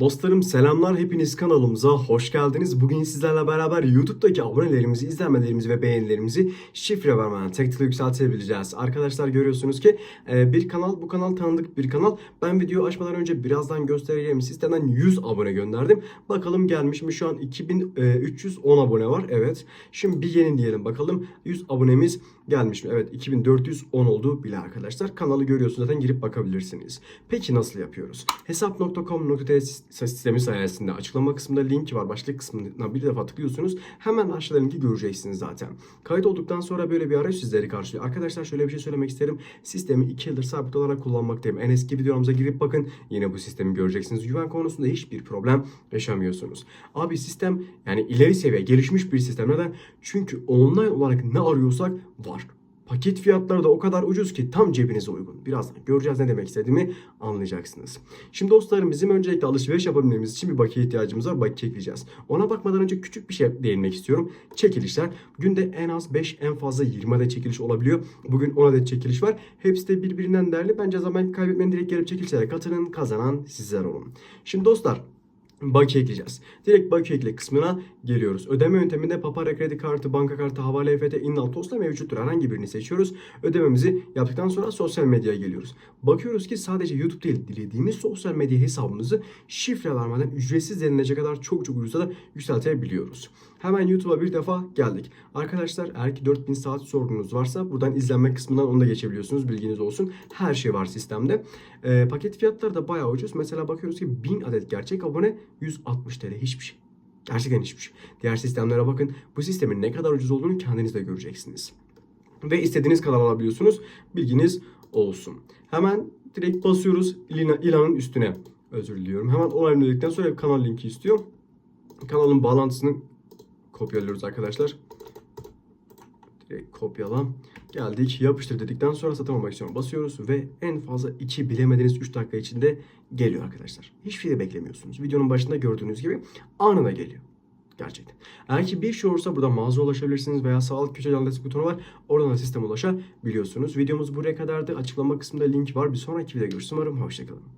Dostlarım selamlar hepiniz kanalımıza hoş geldiniz. Bugün sizlerle beraber YouTube'daki abonelerimizi, izlenmelerimizi ve beğenilerimizi şifre vermeden tek tıkla yükseltebileceğiz. Arkadaşlar görüyorsunuz ki e, bir kanal, bu kanal tanıdık bir kanal. Ben video açmadan önce birazdan göstereceğim sistemden 100 abone gönderdim. Bakalım gelmiş mi? Şu an 2310 abone var. Evet. Şimdi bir yeni diyelim bakalım. 100 abonemiz gelmiş mi? Evet 2410 oldu bile arkadaşlar. Kanalı görüyorsunuz zaten girip bakabilirsiniz. Peki nasıl yapıyoruz? Hesap.com.tr sistemi sayesinde açıklama kısmında link var. Başlık kısmına bir defa tıklıyorsunuz. Hemen aşağıda linki göreceksiniz zaten. Kayıt olduktan sonra böyle bir arayüz sizleri karşılıyor. Arkadaşlar şöyle bir şey söylemek isterim. Sistemi 2 yıldır sabit olarak kullanmaktayım. En eski videolarımıza girip bakın. Yine bu sistemi göreceksiniz. Güven konusunda hiçbir problem yaşamıyorsunuz. Abi sistem yani ileri seviye gelişmiş bir sistem. Neden? Çünkü online olarak ne arıyorsak var. Paket fiyatları da o kadar ucuz ki tam cebinize uygun. Birazdan göreceğiz ne demek istediğimi anlayacaksınız. Şimdi dostlarım bizim öncelikle alışveriş yapabilmemiz için bir bakiye ihtiyacımız var. Bakiye ekleyeceğiz. Ona bakmadan önce küçük bir şey değinmek istiyorum. Çekilişler. Günde en az 5 en fazla 20 adet çekiliş olabiliyor. Bugün 10 adet çekiliş var. Hepsi de birbirinden değerli. Bence zaman kaybetmeyin direkt gelip çekilişlere katılın. Kazanan sizler olun. Şimdi dostlar Bakiye ekleyeceğiz. Direkt bakiye ekle kısmına geliyoruz. Ödeme yönteminde papara kredi kartı, banka kartı, havale EFT, innal tosta mevcuttur. Herhangi birini seçiyoruz. Ödememizi yaptıktan sonra sosyal medyaya geliyoruz. Bakıyoruz ki sadece YouTube değil, dilediğimiz sosyal medya hesabımızı şifre vermeden ücretsiz denilecek kadar çok çok ucuza da yükseltebiliyoruz. Hemen YouTube'a bir defa geldik. Arkadaşlar eğer ki 4000 saat sorunuz varsa buradan izlenme kısmından onu da geçebiliyorsunuz. Bilginiz olsun. Her şey var sistemde. Ee, paket fiyatları da bayağı ucuz. Mesela bakıyoruz ki 1000 adet gerçek abone 160 TL hiçbir şey. Gerçekten hiçbir şey. Diğer sistemlere bakın. Bu sistemin ne kadar ucuz olduğunu kendiniz de göreceksiniz. Ve istediğiniz kadar alabiliyorsunuz. Bilginiz olsun. Hemen direkt basıyoruz ilan- ilanın üstüne. Özür diliyorum. Hemen onayladıktan sonra kanal linki istiyor. Kanalın bağlantısını kopyalıyoruz arkadaşlar. Direkt kopyala. Geldik. Yapıştır dedikten sonra satın almak istiyorum. Basıyoruz ve en fazla 2 bilemediniz 3 dakika içinde geliyor arkadaşlar. Hiçbir şey beklemiyorsunuz. Videonun başında gördüğünüz gibi anına geliyor. Gerçekten. Eğer ki bir şey olursa burada mağaza ulaşabilirsiniz veya sağlık köşe adresi butonu var. Oradan da sisteme ulaşabiliyorsunuz. Videomuz buraya kadardı. Açıklama kısmında link var. Bir sonraki videoda görüşürüz. Umarım hoşçakalın.